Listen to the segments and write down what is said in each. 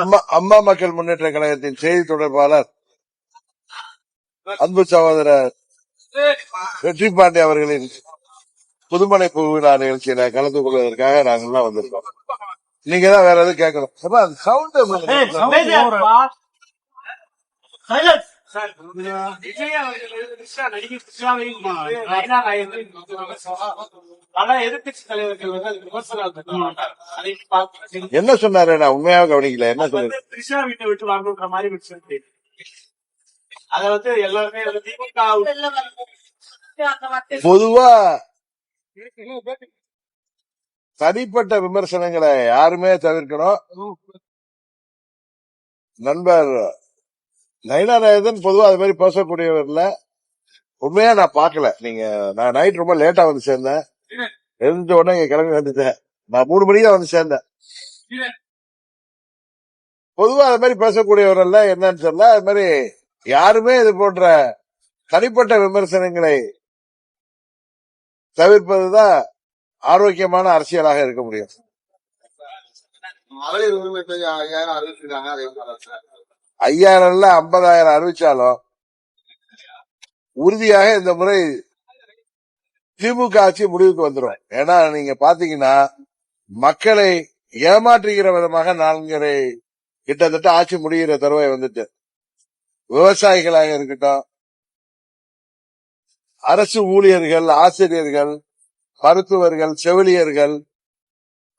அம்மா அம்மா மக்கள் முன்னேற்ற கழகத்தின் செய்தி தொடர்பாளர் அன்பு சகோதரர் வெற்றி பாண்டி அவர்களின் புதுமனை புகுவிழா நிகழ்ச்சியில கலந்து கொள்வதற்காக நாங்கள்லாம் வந்திருக்கோம். நீங்க தான் வேற எதுவும் கேட்கணும். சவுண்ட் விஜய் அவர்கள் கிருஷ்ணாவையும் பல எதிர்கட்சி தலைவர்கள் வந்து விமர்சனம் என்ன சொன்னாரு? நான் உண்மையாக கவனிக்கல என்ன சொன்னாரு த்ரிஷா வீட்டை விட்டு வாங்குற மாதிரி வச்சிருக்கு அத வந்து எல்லாருமே திமுக பொதுவா தனிப்பட்ட விமர்சனங்களை யாருமே தவிர்க்கணும். நண்பர் நயனாராயதன் பொதுவா அது மாதிரி பேசக்கூடியவர்ல உண்மையா நான் பார்க்கல. நீங்க நான் நைட் ரொம்ப லேட்டா வந்து சேர்ந்தேன். எழுந்த உடனே இங்க கிளம்பி வந்துட்டேன். நான் மூணு மணிக்கு தான் வந்து சேர்ந்தேன். பொதுவா அது மாதிரி பேசக்கூடியவர் அல்ல என்னன்னு சொல்ல அது மாதிரி யாருமே இது போன்ற தனிப்பட்ட விமர்சனங்களை தவிர்ப்பதுதான் ஆரோக்கியமான அரசியலாக இருக்க முடியும். மகளிர் உரிமை அறிவிச்சிருக்காங்க ஐயாயிரம்ல ஐம்பதாயிரம் அறிவிச்சாலும் உறுதியாக இந்த முறை திமுக ஆட்சி முடிவுக்கு வந்துடும் ஏன்னா நீங்க பாத்தீங்கன்னா மக்களை ஏமாற்றுகிற விதமாக நான்கரை கிட்டத்தட்ட ஆட்சி முடிகிற தருவாய் வந்துட்டு. விவசாயிகளாக இருக்கட்டும் அரசு ஊழியர்கள் ஆசிரியர்கள் மருத்துவர்கள் செவிலியர்கள்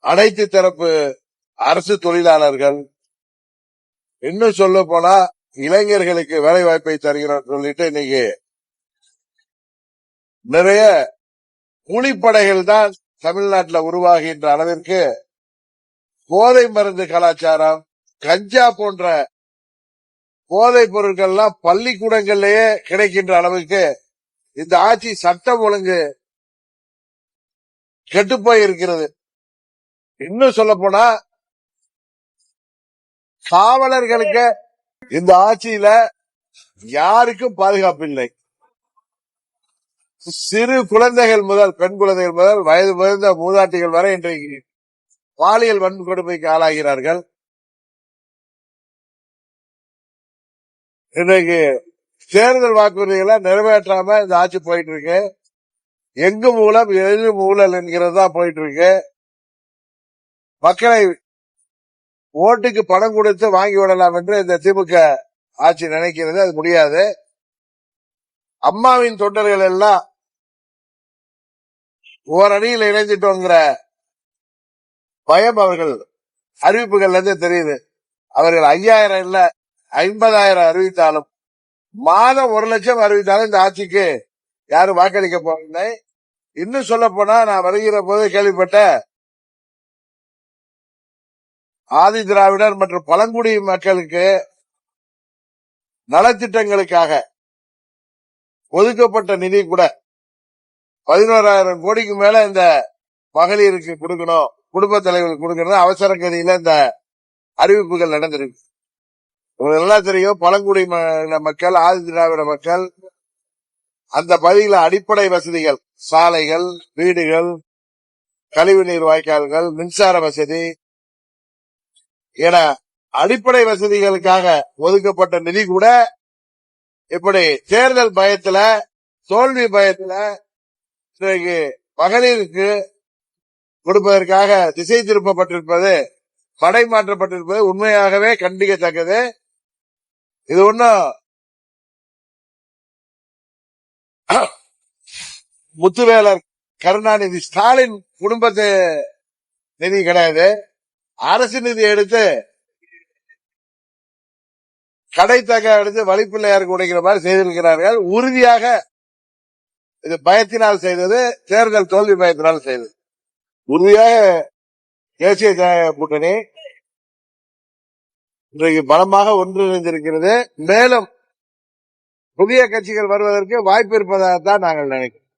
அனைத்து தரப்பு அரசு தொழிலாளர்கள் இன்னும் சொல்ல போனா இளைஞர்களுக்கு வேலை வாய்ப்பை தருகிறோம் சொல்லிட்டு இன்னைக்கு நிறைய கூலிப்படைகள் தான் தமிழ்நாட்டில் உருவாகின்ற அளவிற்கு போதை மருந்து கலாச்சாரம் கஞ்சா போன்ற போதைப் பொருட்கள்லாம் பள்ளிக்கூடங்கள்லயே கிடைக்கின்ற அளவுக்கு இந்த ஆட்சி சட்டம் ஒழுங்கு கெட்டுப்போய் இருக்கிறது இன்னும் சொல்ல போனா காவலர்களுக்கு இந்த ஆட்சியில யாருக்கும் பாதுகாப்பு இல்லை. சிறு குழந்தைகள் முதல் பெண் குழந்தைகள் முதல் வயது முதிர்ந்த மூதாட்டிகள் வரை இன்றைக்கு பாலியல் வன்கொடுமைக்கு ஆளாகிறார்கள். இன்றைக்கு தேர்தல் வாக்குறுதிகளை நிறைவேற்றாம இந்த ஆட்சி போயிட்டு இருக்கு எங்கு மூலம் எது ஊழல் என்கிறது தான் போயிட்டு இருக்கு மக்களை ஓட்டுக்கு பணம் கொடுத்து வாங்கி விடலாம் என்று இந்த திமுக ஆட்சி நினைக்கிறது. அது முடியாது. அம்மாவின் தொண்டர்கள் எல்லாம் ஓரணியில் இணைஞ்சிட்டோங்கிற பயம் அவர்கள் அறிவிப்புகள்ல இருந்து தெரியுது. அவர்கள் ஐயாயிரம் இல்ல ஐம்பதாயிரம் அறிவித்தாலும் மாதம் ஒரு லட்சம் அறிவித்தாலும் இந்த ஆட்சிக்கு யாரும் வாக்களிக்க போறதில்லை இன்னும் சொல்ல போனா நான் வருகிற போது கேள்விப்பட்ட ஆதி திராவிடர் மற்றும் பழங்குடி மக்களுக்கு நலத்திட்டங்களுக்காக ஒதுக்கப்பட்ட நிதி கூட பதினோராயிரம் கோடிக்கு மேல இந்த மகளிருக்கு கொடுக்கணும் குடும்ப தலைவருக்கு கொடுக்கணும் அவசர கதியில இந்த அறிவிப்புகள் நடந்திருக்கு. நல்லா தெரியும் பழங்குடி மக்கள் ஆதி திராவிட மக்கள் அந்த பகுதியில் அடிப்படை வசதிகள் சாலைகள் வீடுகள் கழிவு நீர் வாய்க்கால்கள் மின்சார வசதி என அடிப்படை வசதிகளுக்காக ஒதுக்கப்பட்ட நிதி கூட இப்படி தேர்தல் பயத்துல தோல்வி பயத்துல இன்றைக்கு மகளிருக்கு கொடுப்பதற்காக திசை திருப்பப்பட்டிருப்பது படை மாற்றப்பட்டிருப்பது உண்மையாகவே கண்டிக்கத்தக்கது. இது ஒன்றும் முத்துவேலர் கருணாநிதி ஸ்டாலின் குடும்பத்து நிதி கிடையாது. அரசு நிதி எடுத்து கடை தக எடுத்து வழிப்பிள்ளையாருக்கு உடைக்கிற மாதிரி செய்திருக்கிறார்கள். உறுதியாக இது பயத்தினால் செய்தது தேர்தல் தோல்வி பயத்தினால் செய்தது. உறுதியாக தேசிய ஜனநாயக கூட்டணி இன்றைக்கு பலமாக ஒன்றிணைந்திருக்கிறது. மேலும் புதிய கட்சிகள் வருவதற்கு வாய்ப்பு இருப்பதாகத்தான் நாங்கள் நினைக்கிறோம்.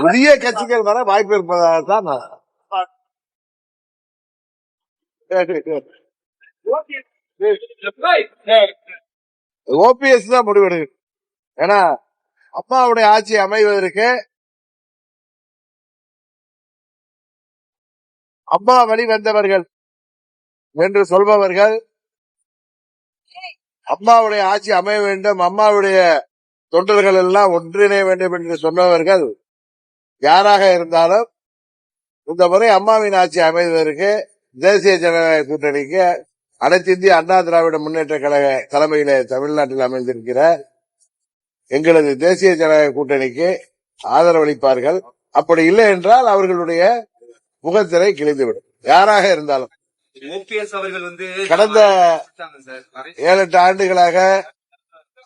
புதிய கட்சிகள் வர வாய்ப்பு இருப்பதாக ஓபிஎஸ் தான் முடிவெடு ஏன்னா அப்பாவுடைய ஆட்சி அமைவதற்கு அம்மா வழி வந்தவர்கள் என்று சொல்பவர்கள் அம்மாவுடைய ஆட்சி அமைய வேண்டும் அம்மாவுடைய தொண்டர்கள் எல்லாம் ஒன்றிணைய வேண்டும் என்று சொன்னவர்கள் யாராக இருந்தாலும் இந்த முறை அம்மாவின் ஆட்சி அமைவதற்கு தேசிய ஜனநாயக கூட்டணிக்கு அனைத்து இந்திய அண்ணா திராவிட முன்னேற்ற கழக தலைமையில தமிழ்நாட்டில் அமைந்திருக்கிற எங்களது தேசிய ஜனநாயக கூட்டணிக்கு ஆதரவளிப்பார்கள். அப்படி இல்லை என்றால் அவர்களுடைய முகத்திரை கிழிந்துவிடும். யாராக இருந்தாலும். ஓபிஎஸ் அவர்கள் வந்து கடந்த ஏழு எட்டு ஆண்டுகளாக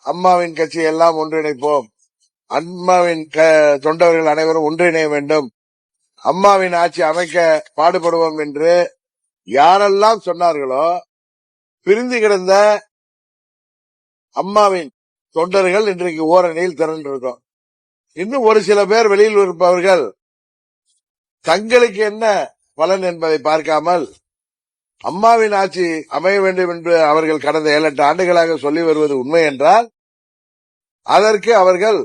அம்மாவின் கட்சி எல்லாம் ஒன்றிணைப்போம். அம்மாவின் தொண்டர்கள் அனைவரும் ஒன்றிணைய வேண்டும். அம்மாவின் ஆட்சி அமைக்க பாடுபடுவோம் என்று யாரெல்லாம் சொன்னார்களோ பிரிந்து கிடந்த அம்மாவின் தொண்டர்கள் இன்றைக்கு ஓரணியில் திரண்டிருக்கோம் இன்னும் ஒரு சில பேர் வெளியில் இருப்பவர்கள் தங்களுக்கு என்ன பலன் என்பதை பார்க்காமல் அம்மாவின் ஆட்சி அமைய வேண்டும் என்று அவர்கள் கடந்த ஏழு எட்டு ஆண்டுகளாக சொல்லி வருவது உண்மை என்றால் அதற்கு அவர்கள்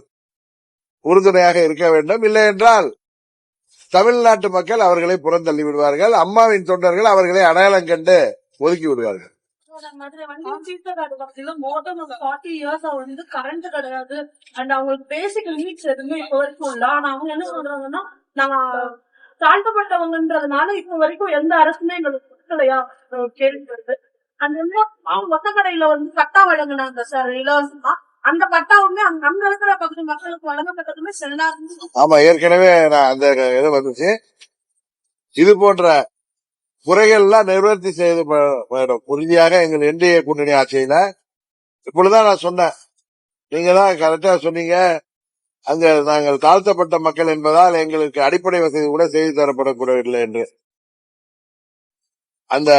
உறுதுணையாக இருக்க வேண்டும். இல்லை என்றால் தமிழ்நாட்டு மக்கள் அவர்களை புறந்தள்ளி விடுவார்கள். அம்மாவின் தொண்டர்கள் அவர்களை அடையாளம் கண்டு ஒதுக்கி விடுவார்கள். கரண்ட் கிடையாது அண்ட் அவங்களுக்கு பேசிக் நீட்ஸ் எதுவுமே இப்ப வரைக்கும் இல்ல. ஆனா அவங்க என்ன சொல்றாங்கன்னா தாழ்த்தப்பட்டவங்கன்றதுனால இப்ப வரைக்கும் எந்த அரசுமே எங்களுக்கு கொடுக்கலையா கேள்வி வருது அந்த வந்து மொத்த கடையில வந்து பட்டா வழங்கினாங்க சார் இலவசமா. அந்த பட்டாவுமே அங்க அங்க இருக்கிற பகுதி மக்களுக்கு வழங்கப்பட்டதுமே செல்லா ஆமா ஏற்கனவே நான் அந்த இது வந்துச்சு. இது போன்ற குறைகள்லாம் நிவர்த்தி செய்து போயிடும் உறுதியாக எங்கள் என்டிஏ கூட்டணி ஆட்சியில. இப்பொழுதுதான் நான் சொன்னேன். நீங்க தான் கரெக்டா சொன்னீங்க. அங்க நாங்கள் தாழ்த்தப்பட்ட மக்கள் என்பதால் எங்களுக்கு அடிப்படை வசதி கூட செய்து தரப்படக்கூடவில்லை என்று. அந்த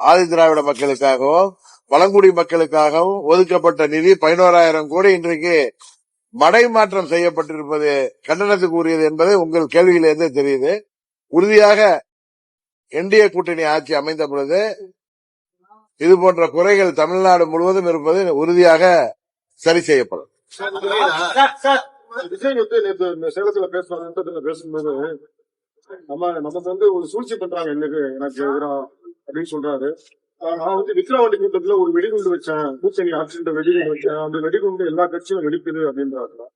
ஆதி திராவிட மக்களுக்காகவும் பழங்குடி மக்களுக்காகவும் ஒதுக்கப்பட்ட நிதி பதினோராயிரம் கோடி இன்றைக்கு மடை மாற்றம் செய்யப்பட்டிருப்பது கண்டனத்துக்கு உரியது என்பது உங்கள் கேள்வியிலிருந்து தெரியுது உறுதியாக என்டிஏ கூட்டணி ஆட்சி அமைந்த பொழுது இது போன்ற குறைகள் தமிழ்நாடு முழுவதும் இருப்பது உறுதியாக சரி செய்யப்படும் விஜய் வந்து நேற்று சேலத்துல பேசுவாங்க பேசும்போது நம்ம நமக்கு வந்து ஒரு சூழ்ச்சி பண்றாங்க எனக்கு எனக்கு எதிரா அப்படின்னு சொல்றாரு. நான் வந்து விக்ரவாண்டி கூட்டத்துல ஒரு வெடிகுண்டு வச்சேன். கூட்டணி ஆட்சின்ற வெடிகுண்டு வச்சேன். அந்த வெடிகுண்டு எல்லா கட்சியும் வெடிக்குது அப்படின்றாங்க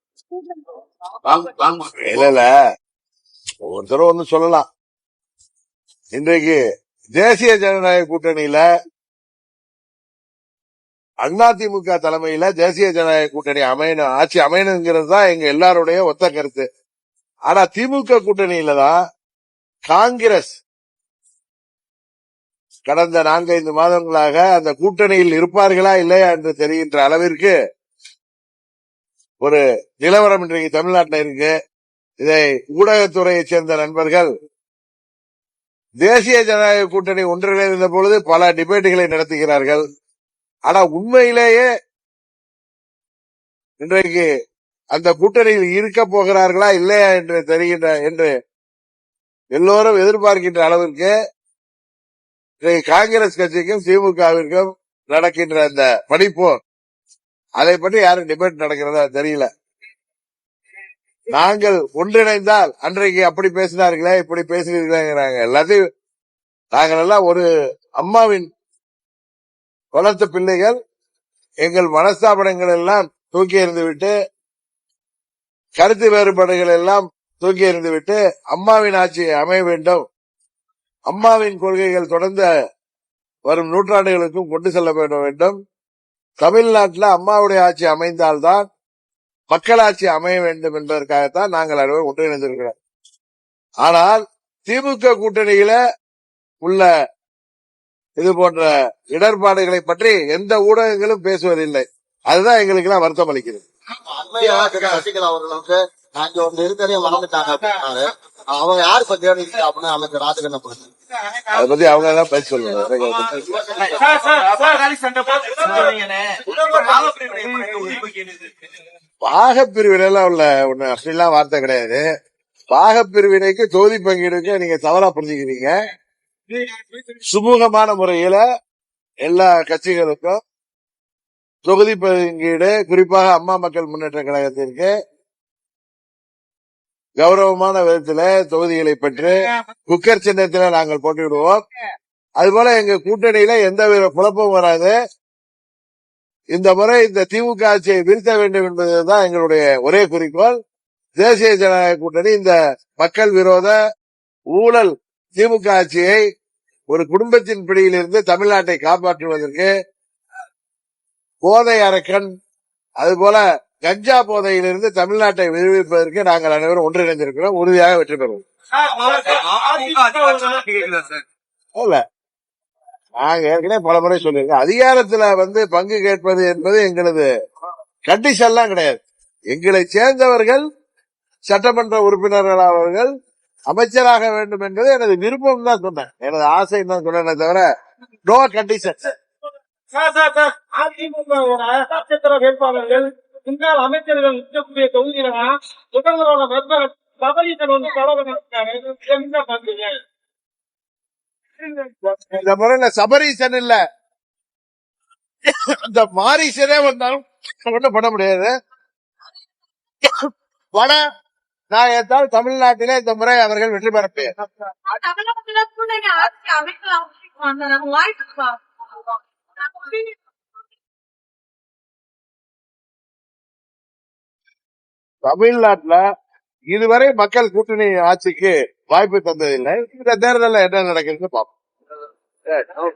இல்ல இல்ல. ஒண்ணு சொல்லலாம். இன்றைக்கு தேசிய ஜனநாயக கூட்டணியில அதிமுக தலைமையில தேசிய ஜனநாயக கூட்டணி அமையணும் ஆட்சி அமையணுங்கிறது தான் எங்க எல்லாருடைய ஒத்த கருத்து. ஆனா திமுக கூட்டணியில தான் காங்கிரஸ். கடந்த நான்கைந்து மாதங்களாக அந்த கூட்டணியில் இருப்பார்களா இல்லையா என்று தெரிகின்ற அளவிற்கு ஒரு நிலவரம் இன்றைக்கு தமிழ்நாட்டில் இருக்கு. இதை ஊடகத்துறையைச் சேர்ந்த நண்பர்கள் தேசிய ஜனநாயக கூட்டணி ஒன்றிணைந்த பொழுது பல டிபேட்டுகளை நடத்துகிறார்கள். ஆனா உண்மையிலேயே இன்றைக்கு அந்த கூட்டணியில் இருக்க போகிறார்களா இல்லையா என்று தெரிகின்ற என்று எல்லோரும் எதிர்பார்க்கின்ற அளவிற்கு காங்கிரஸ் கட்சிக்கும் திமுகவிற்கும் நடக்கின்ற அந்த படிப்போர் அதை பற்றி யாரும் டிபேட் நடக்கிறதா தெரியல. நாங்கள் ஒன்றிணைந்தால் அன்றைக்கு அப்படி பேசினார்களே இப்படி பேசினீர்களேங்கிறாங்க. எல்லாத்தையும் நாங்கள் எல்லாம் ஒரு அம்மாவின் வளர்த்த பிள்ளைகள். எங்கள் மனஸ்தாபனங்கள் எல்லாம் தூக்கி எறிந்துவிட்டு கருத்து வேறுபாடுகள் எல்லாம் தூக்கி எறிந்துவிட்டு அம்மாவின் ஆட்சி அமைய வேண்டும். அம்மாவின் கொள்கைகள் தொடர்ந்து வரும் நூற்றாண்டுகளுக்கும் கொண்டு செல்ல வேண்டும். தமிழ்நாட்டில் அம்மாவுடைய ஆட்சி அமைந்தால்தான் மக்களாட்சி அமைய வேண்டும் என்பதற்காகத்தான் நாங்கள் அனைவரும் ஒன்றிணைந்திருக்கிறோம். ஆனால் திமுக கூட்டணியில உள்ள இது போன்ற இடர்பாடுகளை பற்றி எந்த ஊடகங்களும் பேசுவதில்லை. அதுதான் எங்களுக்கு எல்லாம் வருத்தம் அளிக்கிறது நாங்க ஒரு நெருக்கடியை வளர்ந்துட்டாங்க அப்படின்னாரு. அவங்க யாரு இப்ப தேடி அப்படின்னு அமைச்சர் ராஜகண்ண அதை பத்தி அவங்க தான் பேச சொல்லுவாங்க. சார் சார் சார் சண்டை பாகப்பிரிவினை எல்லாம் உள்ள ஒண்ணு அப்படிலாம் வார்த்தை கிடையாது. பாகப்பிரிவினைக்கு தொகுதி பங்கீடுக்கு நீங்க தவறா புரிஞ்சுக்கிறீங்க. சுமூகமான முறையில எல்லா கட்சிகளுக்கும் தொகுதி பங்கீடு குறிப்பாக அம்மா மக்கள் முன்னேற்ற கழகத்திற்கு கௌரவமான விதத்துல தொகுதிகளை பெற்று குக்கர் சின்னத்துல நாங்கள் போட்டியிடுவோம். அதுபோல எங்க கூட்டணியில எந்த வித குழப்பமும் வராது. இந்த முறை இந்த திமுக ஆட்சியை வீழ்த்த வேண்டும் என்பதுதான் எங்களுடைய ஒரே குறிக்கோள். தேசிய ஜனநாயக கூட்டணி இந்த மக்கள் விரோத ஊழல் திமுக ஆட்சியை ஒரு குடும்பத்தின் பிடியிலிருந்து தமிழ்நாட்டை காப்பாற்றுவதற்கு போதை அரக்கன் அதுபோல கஞ்சா போதையிலிருந்து தமிழ்நாட்டை விடுவிப்பதற்கு நாங்கள் அனைவரும் ஒன்றிணைந்திருக்கிறோம். உறுதியாக வெற்றி பெறுவோம். இல்ல நாங்க ஏற்கனவே பல முறை சொல்லியிருக்கோம். அதிகாரத்துல வந்து பங்கு கேட்பது என்பது எங்களது கண்டிஷன்லாம் கிடையாது. எங்களை சேர்ந்தவர்கள் சட்டமன்ற உறுப்பினர்கள் அவர்கள் அமைச்சராக வேண்டும் என்பது எனது விருப்பம் தான் சொன்னேன். எனது ஆசை தான் சொன்னேன் தவிர நோ கண்டிஷன் வேட்பாளர்கள் முன்னாள் அமைச்சர்கள் இருக்கக்கூடிய தொகுதியில முதல்வரோட நண்பர் சபரீசன் ஒன்று தலைவர் என்ன பண்றீங்க இந்த முறையில சபரீசன் இல்ல. இந்த மாரீசனே வந்தாலும் ஒண்ணும் பண்ண முடியாது. வட நாயத்தால் தமிழ்நாட்டிலே இந்த முறை அவர்கள் வெற்றி ஆட்சி அமைக்கலாம். தமிழ்நாட்டுல இதுவரை மக்கள் கூட்டணி ஆட்சிக்கு வாய்ப்பு தந்ததில்லை. இந்த தேர்தலில் என்ன நடக்குதுன்னு பார்ப்போம்.